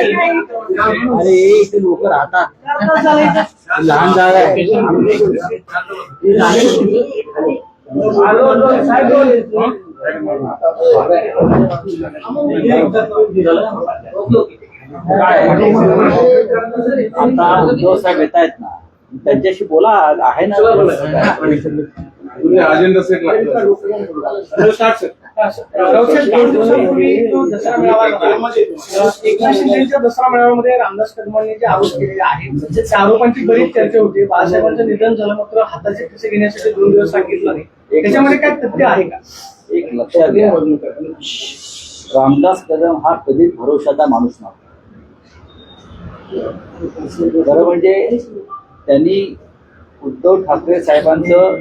अरे इथे लोक राहतात. लहान जागा आहे. काय? आता उद्धव साहेब येत आहेत ना. त्यांच्याशी बोला आहे ना? अजेंडा सेट लागतो रावसाहेब, दोन दिवसांपूर्वी जो दसरा मेळावा झाला, एकनाथ शिंदेच्या दसरा मेळाव्यामध्ये रामदास कदमांनी जे आरोप केलेले आहेत त्या आरोपांची बरीच चर्चा होती. बाळासाहेबांचं निधन झालं मात्र हाताचे ठसे घेण्यासाठी दोन दिवस सांगितलं नाही. त्याच्यामध्ये काय तथ्य आहे का? एक लक्षात घ्या रामदास कदम हा कधीच भरोशाचा माणूस नव्हता. खरं म्हणजे त्यांनी उद्धव ठाकरे साहेबांचं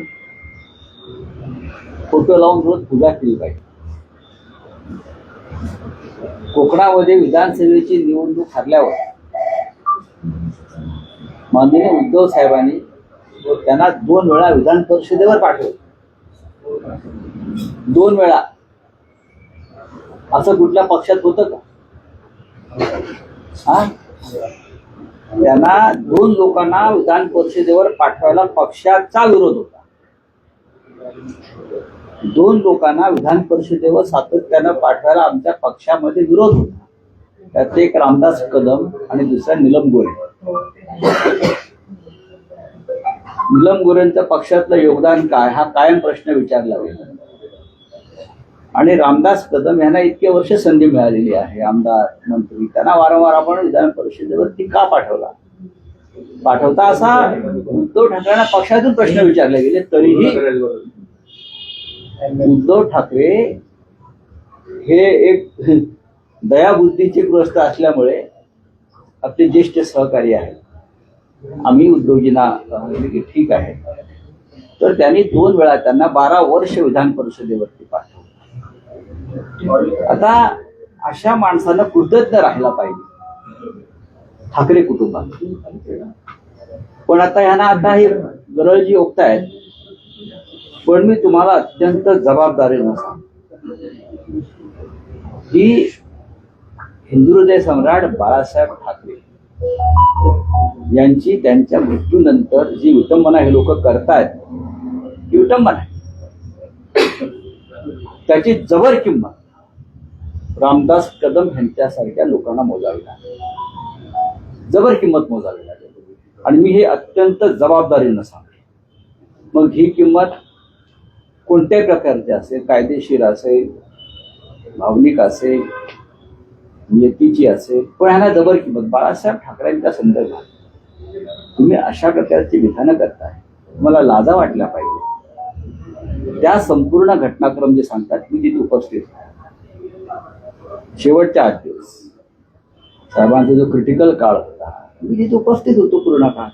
फोटो लावून रोज पूजा केली पाहिजे. कोकणामध्ये विधानसभेची निवडणूक हरल्यावर माननीय उद्धव साहेबांनी त्यांना दोन वेळा विधान परिषदेवर पाठवलं. दोन वेळा. असं कुठल्या पक्षात होतं का? हा? त्यांना दोन लोकांना विधान परिषदेवर पाठवायला पक्षाचा विरोध होता. दोन लोकांना विधान परिषदेवर सातत्यानं पाठवायला आमच्या पक्षामध्ये विरोध होता. त्यात एक रामदास कदम आणि दुसरा निलम गोरे निलम गोरेंचं पक्षातलं योगदान काय? हा कायम प्रश्न विचारला गेला. आणि रामदास कदम यांना इतके वर्ष संधी मिळालेली आहे. आमदार मंत्री त्यांना वारंवार आपण विधान परिषदेवरती का पाठवला. पाठवता असा उद्धव ठाकरेंना पक्षातून प्रश्न विचारले गेले तरीही उद्धव ठाकरे हे एक दयाबुद्धीचे ग्रस्त असल्यामुळे आपले ज्येष्ठ सहकारी आहेत. आम्ही उद्धवजींना की ठीक आहे. तर त्यांनी दोन वेळा त्यांना बारा वर्ष विधान परिषदेवरती पाठवलं. आता अशा माणसानं कृतज्ञ राहिला पाहिजे. ठाकरे कुटुंबात. पण आता ह्यांना आता हे गरळजी ओकतायत. पण मी तुम्हाला अत्यंत जबाबदारीनं सांगतो की हिंदू हृदय सम्राट बाळासाहेब ठाकरे यांची त्यांच्या मृत्यूनंतर जी विटंबना हे लोक करतायत ती विटंबना आहे. त्याची जबर किंमत रामदास कदम यांच्यासारख्या लोकांना मोजावी लागेल जबर किंमत मोजावी लागेल आणि मी हे अत्यंत जबाबदारीनं सांगतो. मग ही किंमत कोणत्याही प्रकारचे असेल कायदेशीर असेल भावनिक असेल नियतीची असेल पण ह्याला जबर किंमत. बाळासाहेब ठाकरेंच्या संदर्भात तुम्ही अशा प्रकारची विधानं करताय. मला लाजा वाटल्या पाहिजे. त्या संपूर्ण घटनाक्रम जे सांगतात मी तिथे उपस्थित शेवटच्या आठ दिवस. साहेबांचा जो क्रिटिकल काळ होता मी तिथे उपस्थित होतो पूर्ण काळ.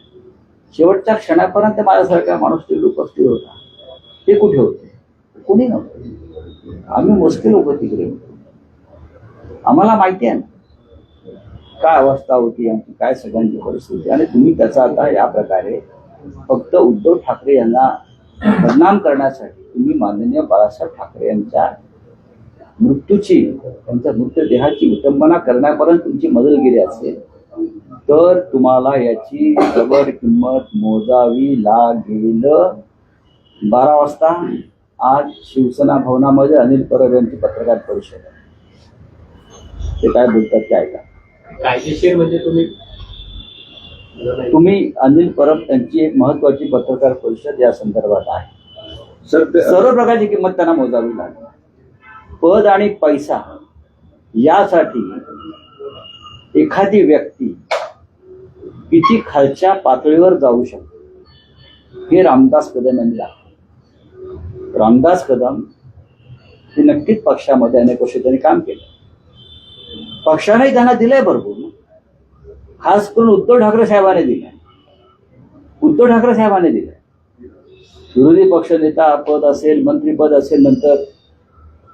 शेवटच्या क्षणापर्यंत माझ्यासारखा माणूस तिथे उपस्थित होता. ते कुठे होते? कोणी नव्हते. आम्ही मोजके लोक तिकडे होतो. आम्हाला माहिती आहे ना काय अवस्था होती आमची काय सगळ्यांची परिस्थिती. आणि तुम्ही त्याचा आता या प्रकारे फक्त उद्धव ठाकरे यांना बदनाम करण्यासाठी तुम्ही माननीय बाळासाहेब ठाकरे यांच्या मृत्यूची त्यांच्या मृतदेहाची विटंबना करण्यापर्यंत तुमची मदत गेली असेल तर तुम्हाला याची जबर किंमत मोजावी लागेल. बारा वाजता आज शिवसेना भवनामध्ये अनिल परब यांची पत्रकार परिषद आहे. ते काय बोलतात ते ऐका. कायदेशीर म्हणजे तुम्ही तुम्ही अनिल परब यांची एक महत्वाची पत्रकार परिषद या संदर्भात आहे. सर्व प्रकारची किंमत त्यांना मोजावी लागेल. पद आणि पैसा यासाठी एखादी व्यक्ती किती खालच्या पातळीवर जाऊ शकते हे रामदास कदम यांनी दाखवलं. रामदास कदम हे नक्कीच पक्षामध्ये अनेक वर्ष त्यांनी काम केलं. पक्षाने त्यांना दिलंय भरपूर. खास करून उद्धव ठाकरे साहेबांनी दिलंय. उद्धव ठाकरे साहेबांनी दिलंय. विरोधी पक्षनेता पद असेल मंत्रीपद असेल नंतर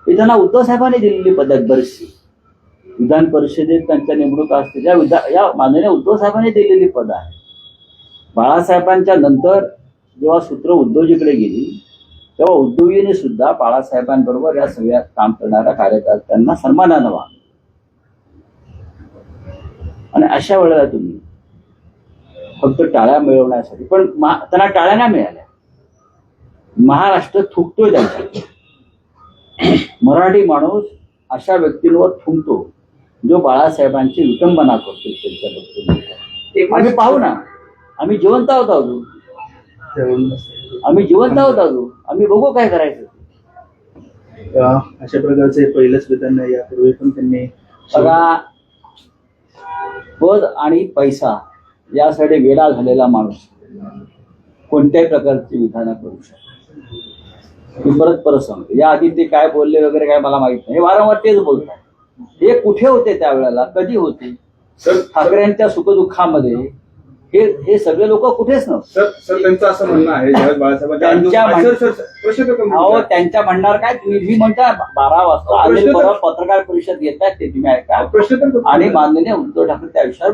हे त्यांना उद्धव साहेबांनी दिलेली पद आहेत बरीचशी. विधान परिषदेत त्यांच्या नेमणूक असते त्या विधा या माननीय उद्धव साहेबांनी दिलेली पद आहे. बाळासाहेबांच्या नंतर जेव्हा सूत्र उद्धवजीकडे गेली तेव्हा उद्धवजीने सुद्धा बाळासाहेबांबरोबर या सगळ्या काम करणाऱ्या कार्यकर्त्यांना सन्मानानं वागलं आणि अशा वेळेला तुम्ही फक्त टाळ्या मिळवण्यासाठी पण त्यांना टाळ्या नाही मिळाल्या. महाराष्ट्र थुकतोय त्यांच्या मराठी माणूस अशा व्यक्तींवर थुंकतो जो बाळासाहेबांची विटंबना करतो त्यांच्या आम्ही पाहू ना. आम्ही जिवंत आहोत अजून. आम्ही जिवंत आहोत अजून. आम्ही बघू काय करायचं. अ, अशा प्रकारचे पहिलंच विधान यापूर्वी पण त्यांनी बघा पद आणि पैसा यासाठी वेडा झालेला माणूस कोणत्याही प्रकारची विधानं करू शकतो. मी परत परत सांगतो. या आधी ते काय बोलले वगैरे काय मला माहीत नाही. हे वारंवार तेच बोलतात. हे कुठे होते त्यावेळेला? कधी होते? सर ठाकरेंच्या सुखदुःखामध्ये हे हे सगळे लोक कुठेच नव्हते. सर सर त्यांचं असं म्हणणं आहे त्यांच्या. त्यांच्या म्हणणार काय तुम्ही म्हणता बारा वाजता परब पत्रकार परिषद घेतात ते तुम्ही ऐका. प्रश्न. आणि माननीय उद्धव ठाकरे त्या विषयावर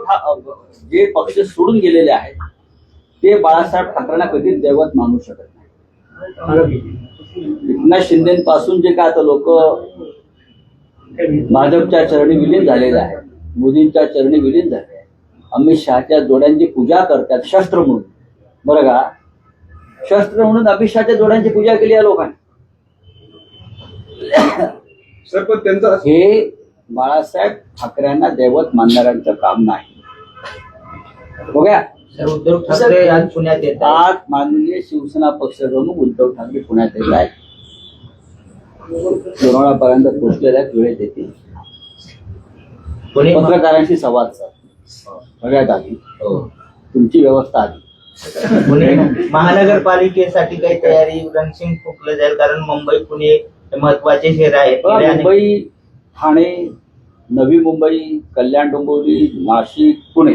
ठा- जे पक्ष सोडून गेलेले आहेत ते बाळासाहेब ठाकरेंना कधीच दैवत मानू शकत नाही. एकनाथ शिंदेपासून जे काय आता लोक भाजपच्या चरणी विलीन झालेले आहेत मोदींच्या चरणी विलीन झाले अमित शहाच्या जोड्यांची पूजा करतात शस्त्र म्हणून. बरं का? शस्त्र म्हणून अमित शहाच्या जोड्यांची पूजा केली या लोकांनी. सर पण त्यांचं असं- हे बाळासाहेब ठाकरेंना दैवत मानणाऱ्यांचं काम नाही. उद्धव ठाकरे आज पुण्यात येत आहेत. आज माननीय शिवसेना पक्षप्रमुख उद्धव ठाकरे पुण्यात येत आहेत. लोणावळापर्यंत पोहोचलेल्या वेळेत येतील पुणे पत्रकारांशी संवाद साध. सगळ्यात आधी. हो. तुमची व्यवस्था आधी. पुणे महानगरपालिकेसाठी काही तयारी रणसिंग फुकलं जाईल कारण मुंबई पुणे हे महत्त्वाचे शहर आणि- मुंबई ठाणे नवी मुंबई कल्याण डोंबिवली नाशिक पुणे.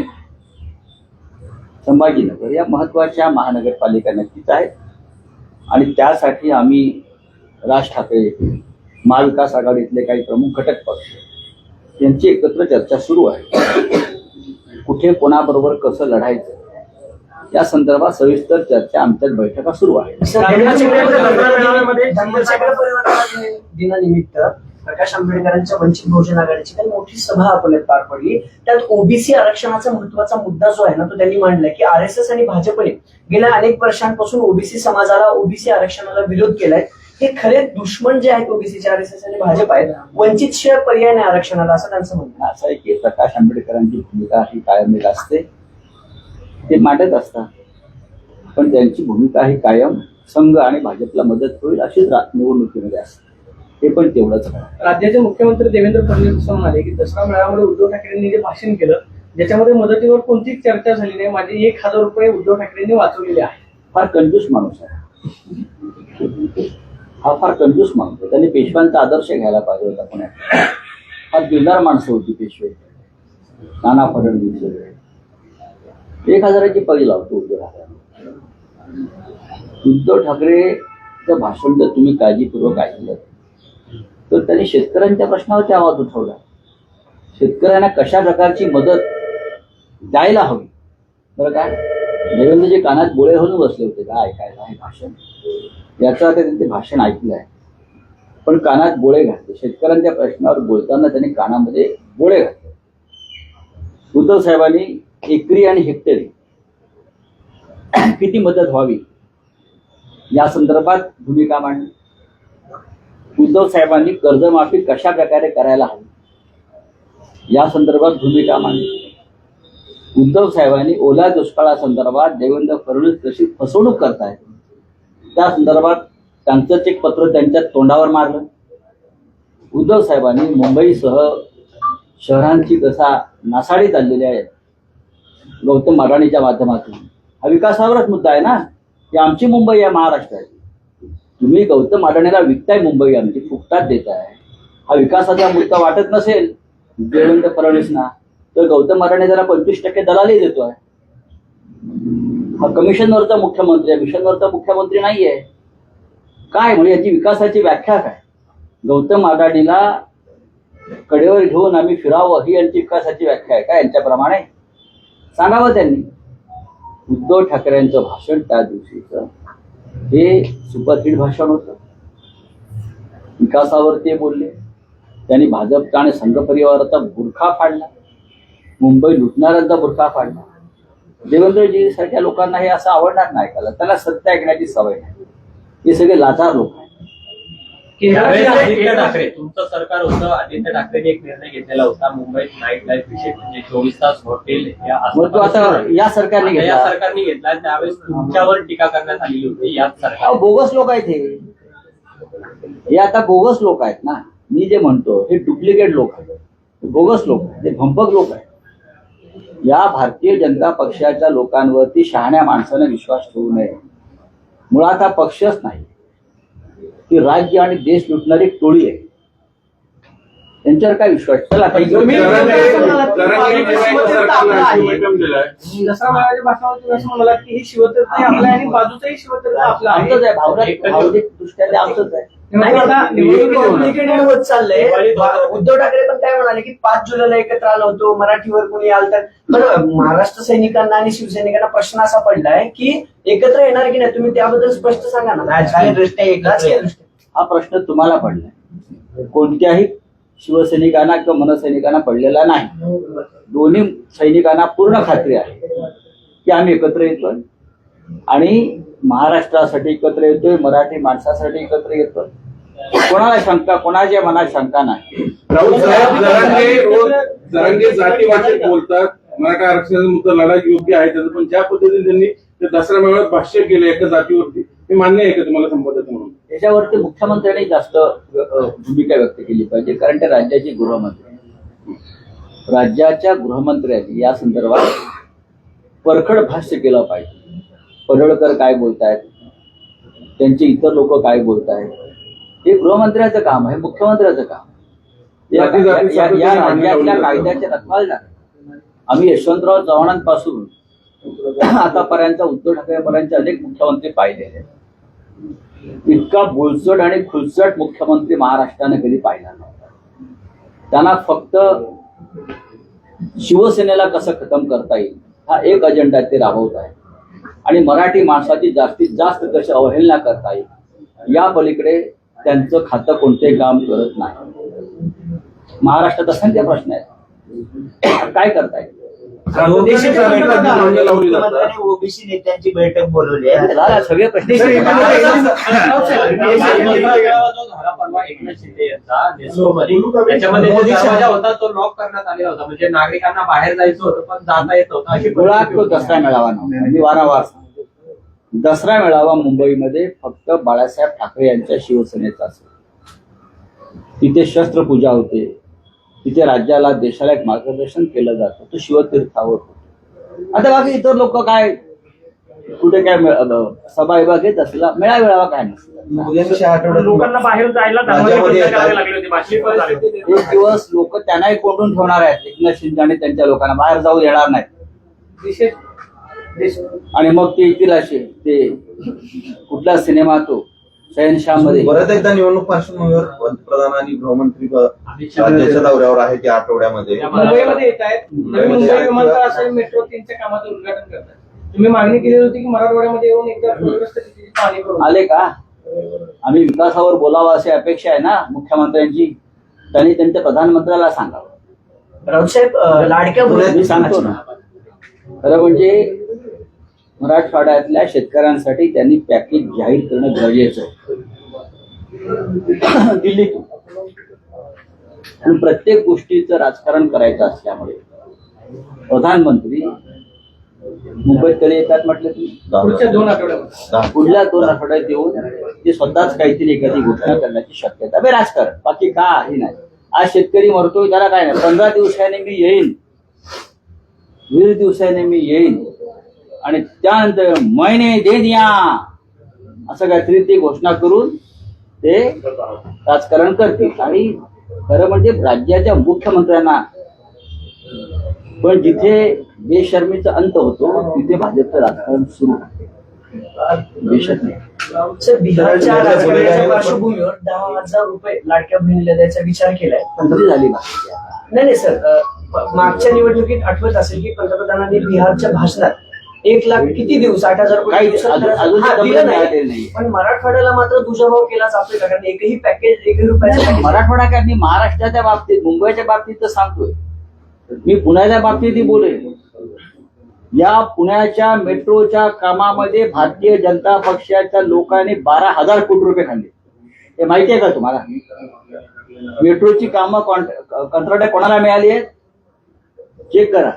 संभाजीनगर या महत्त्वाच्या महानगरपालिका नक्कीच आहेत. आणि त्यासाठी आम्ही राज ठाकरे महाविकास आघाडीतले काही प्रमुख घटक पक्ष यांची एकत्र चर्चा सुरू आहे. कुठे कोणाबरोबर कसं लढायचं या संदर्भात सविस्तर चर्चा आमच्यात बैठका सुरू परिवर्तन दिनानिमित्त प्रकाश आंबेडकरांच्या वंचित बहुजन आघाडीची काही मोठी सभा अकोल्यात पार पडली. त्यात ओबीसी आरक्षणाचा महत्त्वाचा मुद्दा जो आहे ना तो त्यांनी मांडलाय की आर एस एस आणि भाजपने गेल्या अनेक वर्षांपासून ओबीसी समाजाला ओबीसी आरक्षणाला विरोध केलाय. हे खरे दुश्मन जे आहेत ओबीसीचे आर एस एस आणि भाजप आहेत वंचित शिवाय पर्याय नाही आरक्षणाला असं त्यांचं म्हणणं आहे. असं आहे की प्रकाश आंबेडकरांची भूमिका ही कायम असते. ते मांडत असतात. पण त्यांची भूमिका ही कायम संघ आणि भाजपला मदत होईल अशीच निवडणुकीमध्ये असते. हे पण तेवढंच आहे. राज्याचे मुख्यमंत्री देवेंद्र फडणवीस म्हणाले की दसरा मेळाव्यामध्ये उद्धव ठाकरेंनी जे भाषण केलं ज्याच्यामध्ये मदतीवर कोणतीच चर्चा झाली नाही. माझे एक हजार रुपये उद्धव ठाकरेंनी वाचवलेले आहेत. फार कंजूस माणूस आहे. हा फार कंजूस मानतो त्यांनी पेशव्यांचा आदर्श घ्यायला पाहिजे होता पुण्यात. फार दिलदार माणसं होती पेशवे. नाना फडणवीस वगैरे. एक हजाराची पगी लावतो उद्धव ठाकरे उद्धव ठाकरेचं भाषण जर तुम्ही काळजीपूर्वक ऐकलं तर त्यांनी शेतकऱ्यांच्या प्रश्नावरती आवाज उठवला. शेतकऱ्यांना कशा प्रकारची मदत द्यायला हवी? बरं काय? देवेंद्रजी कानात गोळे होऊन बसले होते का ऐकायला? हे भाषण. याचं आता त्यांनी ते भाषण ऐकलं आहे. पण कानात बोळे घातले. शेतकऱ्यांच्या प्रश्नावर बोलताना त्यांनी कानामध्ये बोळे घातले. उद्धव साहेबांनी एकरी आणि हेक्टरी किती मदत व्हावी या संदर्भात भूमिका मांडली. उद्धव साहेबांनी कर्जमाफी कशा प्रकारे करायला हवी? या संदर्भात भूमिका मांडली. उद्धव साहेबांनी ओला दुष्काळासंदर्भात देवेंद्र फडणवीस कशी फसवणूक करतायत. त्या संदर्भात त्यांचंच एक पत्र त्यांच्या तोंडावर मारलं उद्धव साहेबांनी मुंबईसह शहरांची कसा नासाडी चाललेली आहे गौतम अडाणीच्या माध्यमातून. हा विकासावरच मुद्दा आहे ना? की आमची मुंबई आहे महाराष्ट्राची तुम्ही गौतम अडाणीला विकताय मुंबई आमची फुकटात देताय हा विकासाचा मुद्दा वाटत नसेल देवेंद्र फडणवीसना तर गौतम अडाणी त्याला पंचवीस टक्के दलाली देतोय. कमिशनवरचा मुख्यमंत्री आहे. मिशनवरचा मुख्यमंत्री नाहीये. काय म्हणजे याची विकासाची व्याख्या काय? गौतम अडाणीला कडेवर घेऊन आम्ही फिरावं ही यांची विकासाची व्याख्या आहे. का यांच्याप्रमाणे? सांगावं त्यांनी. उद्धव ठाकरेंचं भाषण त्या दिवशीचं. हे सुपरहिट भाषण होतं. विकासावर ते बोलले. त्यांनी भाजपचा आणि संघ परिवाराचा बुरखा फाडला. मुंबई लुटणाऱ्यांचा बुरखा फाडला. देवेंद्रजी सारख्या लोकांना हे असं आवडणार नाही ऐकायला. त्याला सत्य ऐकण्याची सवय नाही. हे सगळे लाचार लोक आहेत. त्यावेळेस आदित्य ठाकरे. तुमचं सरकार होतं. आदित्य ठाकरेंनी एक निर्णय घेतलेला होता. मुंबईत नाईट लाईफ विषयी म्हणजे चोवीस तास हॉटेल या मग तो आता या सरकारने आता या घेतला. सरकारने घेतला त्यावेळेस तुमच्यावर टीका करण्यात आलेली होती. याच अहो, सरकार बोगस लोक आहेत हे. हे आता बोगस लोक आहेत ना. मी जे म्हणतो हे डुप्लिकेट लोक आहेत. बोगस लोक आहेत. हे भंपक लोक आहेत. या भारतीय जनता पक्षाच्या लोकांवरती शहाण्या माणसाने विश्वास ठेवू नये. मुळात हा पक्षच नाही. ती राज्य आणि देश लुटणारी टोळी आहे. त्यांच्यावर काय विश्वास? चला दसरा तुम्ही असं की ही शिवतीर्थ आपलं आहे आणि बाजूचंही शिवतीर्थ आपलं आहे. आमचंच आहे भावनिक भावनिक दृष्ट्या ते आमचंच आहे. नाही, आता निवडणूक निवडणूक कॉम्प्लिकेटेड होत चाललंय. उद्धव ठाकरे पण काय म्हणाले की पाच जुलैला एकत्र आलो होतो मराठीवर कोणी आलं तर. बरं महाराष्ट्र सैनिकांना आणि शिवसैनिकांना प्रश्न असा पडलाय की एकत्र येणार की नाही तुम्ही त्याबद्दल स्पष्ट सांगा ना. राजकीय. दृष्ट्या. हा प्रश्न तुम्हाला पडलाय. कोणत्याही शिवसैनिकांना किंवा मनसैनिकांना पडलेला नाही. दोन्ही सैनिकांना पूर्ण खात्री आहे की आम्ही एकत्र येतोय. आणि महाराष्ट्रासाठी एकत्र येतोय मराठी माणसासाठी एकत्र येतोय. कोणाला शंका कोणाच्या मनात शंका नाही. जरांगे जातीवाचक बोलतात. मराठा आरक्षणाचा मुद्दा लढा योग्य आहे त्याचं पण ज्या पद्धतीने त्यांनी ते दसरा मेळाव्यात भाष्य केलं एका जातीवरती हे मान्य आहे का तुम्हाला संबंधाचं म्हणून? याच्यावरती मुख्यमंत्र्यांनी जास्त भूमिका व्यक्त केली पाहिजे. कारण ते राज्याचे गृहमंत्री. राज्याच्या गृहमंत्र्यांनी या संदर्भात परखड भाष्य केलं पाहिजे. पडळकर काय बोलतायत? त्यांचे इतर लोक काय बोलतायत? हे गृहमंत्र्याचं काम आहे मुख्यमंत्र्याचं काम. या- राज्यातल्या लावली जातात. कायद्याचे रखवालदार आम्ही यशवंतराव चव्हाणांपासून आतापर्यंत उद्धव ठाकरेपर्यंत अनेक मुख्यमंत्री पाहिलेले आहेत. इतका बोलचट आणि खुलचट मुख्यमंत्री महाराष्ट्राने कधी पाहिला नव्हता. त्यांना फक्त शिवसेनेला कसं खतम करता येईल हा एक अजेंडा ते राबवत आहे आणि मराठी माणसाची जास्तीत जास्त कशी अवहेलना करता येईल या पलीकडे त्यांचं खातं कोणतेही काम करत नाही. महाराष्ट्रात असंख्य प्रश्न आहेत. काय करता येईल? ओबीसी नेत्यांची बैठक बोलवली आहे. झाला, सगळे प्रश्न. मेळावा जो झाला परवा एकनाथ शिंदे यांचा नेसकोमध्ये, त्याच्यामध्ये जो दरवाजा होता तो लॉक करण्यात आलेला होता. म्हणजे नागरिकांना बाहेर जायचं होतं पण जाता येत होतं अशी मुळात तो होती. दसरा मेळावा नव्हता. मी वारंवार दसरा मेळावा मुंबईमध्ये फक्त बाळासाहेब ठाकरे यांच्या शिवसेनेचा असेल. तिथे शस्त्रपूजा होते. तिथे राज्याला देशाला एक मार्गदर्शन केलं जातं. तो शिवतीर्थावर होतो. आता बाकी इतर लोक काय? कुठे काय सभा विभा घेत असला मेळा मेळावा काय नसला लोकांना बाहेर जायला. एक दिवस लोक त्यांनाही कोंडून ठेवणार आहेत. एकनाथ शिंदे आणि त्यांच्या लोकांना बाहेर जाऊ देणार नाहीत. विशेष आणि मग ते येतील असे ते कुठला सिनेमा तो? शहनशाहमध्ये परत एकदा निवडणूक पार्श्वभूमीवर पंतप्रधान आणि गृहमंत्री राज्याच्या दौऱ्यावर आहे त्या आठवड्यामध्ये. मुंबईमध्ये येत आहेत. मुंबई विमानतळ असेल मेट्रो तीनच्या कामाचं उद्घाटन करतात. तुम्ही मागणी केली होती की मराठवाड्यामध्ये येऊन एकदा पूरग्रस्त स्थितीची पाहणी करून आले का? आम्ही विकासावर बोलावं अशी अपेक्षा आहे ना मुख्यमंत्र्यांची? त्यांनी त्यांच्या प्रधानमंत्र्याला सांगावं. राऊत साहेब अं, लाडक्या मी मुली सांगतो ना. खरं म्हणजे मराठवाड्यातल्या शेतकऱ्यांसाठी त्यांनी पॅकेज जाहीर करणं गरजेचं आहे. दिल्लीतून. आणि प्रत्येक गोष्टीचं राजकारण करायचं असल्यामुळे प्रधानमंत्री मुंबईत कधी येतात म्हटलं की पुढच्या दोन आठवड्यात पुढल्या दोन आठवड्यात येऊन ते स्वतःच काहीतरी एखादी घोषणा करण्याची शक्यता बे राजकारण. बाकी काही नाही. आज शेतकरी मरतोय त्याला काय नाही. पंधरा दिवसाने मी येईन. वीस दिवसाने मी येईन. आणि त्यानंतर महिने दे द्या. असं काहीतरी ते घोषणा करून ते राजकारण करतील. आणि खरं म्हणजे राज्याच्या मुख्यमंत्र्यांना पण जिथे बेशर्मीचा अंत होतो तिथे भाजपचं राजकारण सुरू होतं. बेशर्मी. साहेब, बिहारच्या राजकारणाच्या पार्श्वभूमीवर दहा हजार रुपये लाडक्या बहिणीला द्यायचा विचार केलाय. झाली नाही नाही सर मागच्या निवडणुकीत आठवत असेल की पंतप्रधानांनी बिहारच्या भाषणात एक लाख किती देऊ साठ हजार दिलं नाही. पण मराठवाड्याला मात्र दुजाभाव केला जातोय का कारण एकही पॅकेज एकही रुपयाचं मराठवाडा काय मी महाराष्ट्राच्या बाबतीत मुंबईच्या बाबतीत तर सांगतोय. मी पुण्याच्या बाबतीतही बोलेन. या पुण्याच्या मेट्रोच्या कामामध्ये भारतीय जनता पक्षाच्या लोकांनी बारा हजार कोटी रुपये खाल्ले. हे माहिती आहे का तुम्हाला? मेट्रोची कामं कंत्राट कोणाला मिळाली आहेत? चेक करा.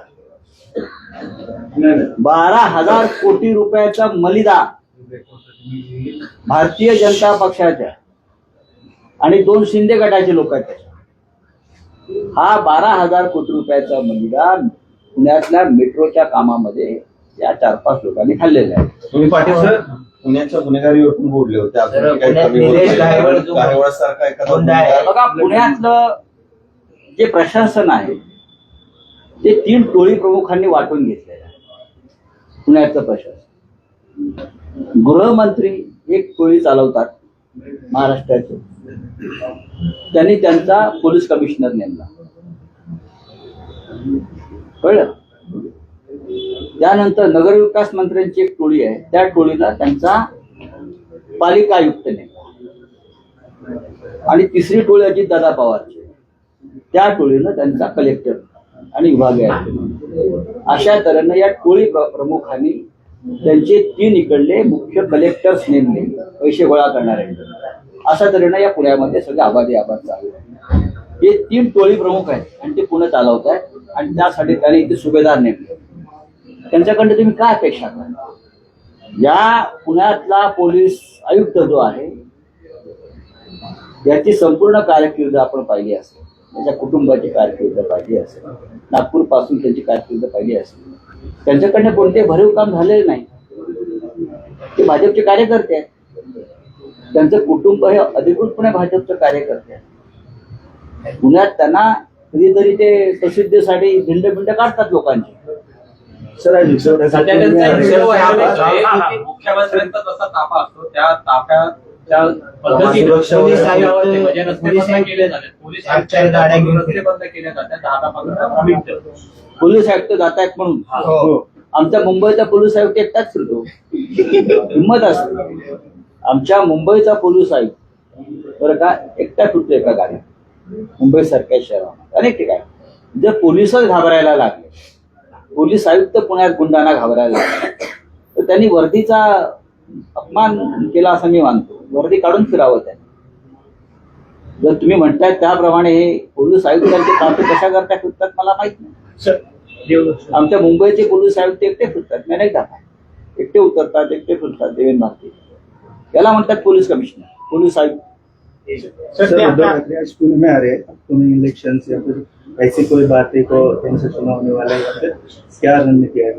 बारा हजार कोटी रुपयाचा मलिदा भारतीय जनता पक्षाच्या आणि दोन शिंदे गटाचे लोक आहेत त्याच्यात. हा बारा हजार कोटी रुपयाचा मलिदा पुण्यातल्या मेट्रोच्या कामामध्ये या चार पाच लोकांनी खाल्लेला आहे. तुम्ही पाटील सर पुण्याच्या गुन्हेगारीवर पण बोलले होते बघा पुण्यातलं जे प्रशासन आहे ते तीन टोळी प्रमुखांनी वाटून घेतलेलं आहे पुण्याचं प्रशासन. गृहमंत्री एक टोळी चालवतात महाराष्ट्राचे. त्यांनी त्यांचा पोलीस कमिशनर नेमला. कळलं? त्यानंतर नगरविकास मंत्र्यांची एक टोळी आहे. त्या टोळीला त्यांचा पालिका आयुक्त नेमला. आणि तिसरी टोळी अजित दादा पवारची. त्या टोळीनं त्यांचा कलेक्टर आणि विभागीय आयुक्त अशा तऱ्हेनं या टोळी प्रमुखांनी त्यांचे तीन इकडले मुख्य कलेक्टर्स नेमले पैसे गोळा करणारे. अशा तऱ्हेनं या पुण्यामध्ये सगळे आबादी आबाद चालू आहे हे तीन टोळी प्रमुख आहेत आणि ते पुणे चालवत आहेत आणि त्यासाठी त्यांनी इथे सुभेदार नेमले. त्यांच्याकडनं तुम्ही काय अपेक्षा करा या पुण्यातला पोलीस आयुक्त जो आहे याची संपूर्ण कारकीर्द आपण पाहिली असेल. त्याच्या कुटुंबाची कारकीर्द पाहिली असेल. नागपूरपासून त्यांची कारकीर्द पाहिली असेल. त्यांच्याकडनं कोणते भरीव काम झालेलं नाही. ते भाजपचे कार्यकर्ते आहेत. त्यांचं कुटुंब हे अधिकृतपणे भाजपचं कार्यकर्ते आहे पुण्यात त्यांना कधीतरी ते प्रसिद्धीसाठी भिंड भिंड काढतात लोकांची. मुख्यमंत्र्यांचा जसा ताफा असतो त्या ताफ्याच्या पद्धतीने सुरक्षा पोलीस वगैरे आयुक्त म्हणजे रस्ते पोलीस बंद केले जातात. पोलीस आयुक्त आयुक्तांच्या गाड्या घेऊन रस्ते बंद केले जातात. दहा दहा पंधरा पंधरा मिनिटं. पोलीस आयुक्त जात आहेत म्हणून. हो. आमचा मुंबईचा पोलीस आयुक्त एकटाच फिरतो. हिंमत असते. आमच्या मुंबईचा पोलीस आयुक्त. बरं का एकटा फिरतो एका गाडीत. मुंबई सारख्या शहरात अनेक ठिकाणी. जर पोलिसच घाबरायला लागले. पोलीस आयुक्त पुण्यात गुंडांना घाबरायला लागले. तर त्यांनी वर्दीचा अपमान केला असं मी मानतो. वर्दी काढून फिरावं त्यांनी जर तुम्ही म्हणताय त्याप्रमाणे हे पोलीस आयुक्तांचे ताफे कशा करता फिरतात मला माहीत नाही. आमच्या मुंबईचे पोलीस आयुक्त एकटे फिरतात मी नाही जातात एकटे उतरतात एकटे फिरतात देवेंद्र भारती याला म्हणतात पोलीस कमिशनर पोलीस आयुक्त. पुणे में आ रहे इलेक्शन या फिर ऐसी कोई बात को चुनाव होने वाला है क्या रणनीति है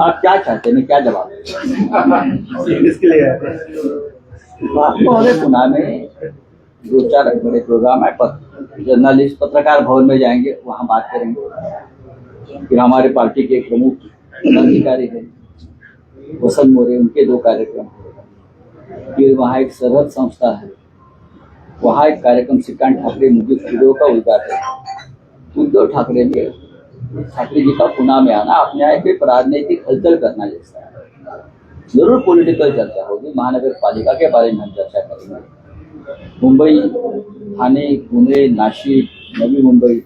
आप क्या चाहते हैं? मैं क्या जवाब? इसके लिए आपको पुणे में दो चार बड़े प्रोग्राम है पत्र जर्नलिस्ट पत्रकार भवन में जाएँगे वहाँ बात करेंगे। फिर हमारे पार्टी के प्रमुख पदाधिकारी है वसंत मोरे उनके दो कार्यक्रम फिर वहाँ एक सरहद संस्था है वहाँ एक कार्यक्रम श्रीकांत ठाकरे मुझे स्टूडियो का उद्घाटन। उद्धव ठाकरे ने ठाकरे जी का पुणे में आना, अपने यहाँ पे राजनीतिक हलचल करना जैसा है। ज़रूर पॉलिटिकल चर्चा होगी महानगर पालिका के बारे में हम चर्चा करेंगे। मुंबई, ठाणे, पुणे नासिक नवी मुंबई,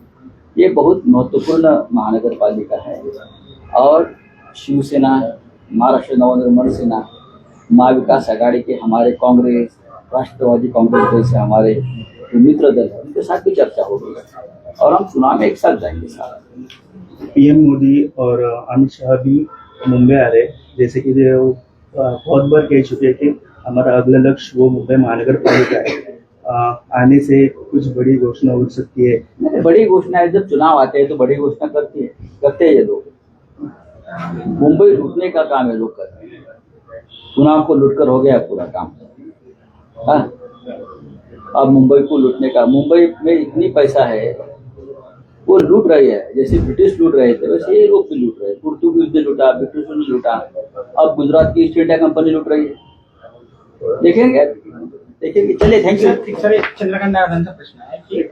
ये बहुत महत्वपूर्ण महानगर पालिका है। और शिवसेना, महाराष्ट्र नवनिर्माण सेना, महाविकास आघाड़ी के हमारे कांग्रेस, राष्ट्रवादी कांग्रेस जैसे हमारे जो मित्र दल है उनके साथ भी चर्चा होगी और हम चुनाव में एक साथ जाएँगे साथ। पीएम मोदी और अमित शाह भी मुंबई आ रहे जैसे कि जो बहुत बार कह चुके हैं कि हमारा अगला लक्ष्य वो मुंबई महानगर पालिका है। आने से कुछ बड़ी घोषणा हो सकती है। बड़ी घोषणा है जब चुनाव आते हैं तो बड़ी घोषणा करती है करते हैं ये लोग। मुंबई लूटने का काम है लोग करते हैं। चुनाव को लूटकर हो गया पूरा काम। हाँ। अब मुंबई को लूटने का, मुंबई में इतनी पैसा है, वो लूट रही है, जैसे ब्रिटिश लूट रहे थे, वैसे ये लोग भी लूट रहे हैं। पुर्तुगीज ने लूटा, ब्रिटिशों ने लूटा, अब गुजरात की ईस्ट इंडिया कंपनी लूट रही है। देखेंगे? देखेंगे, चलिए थैंक यू चंद्रकांत प्रश्न की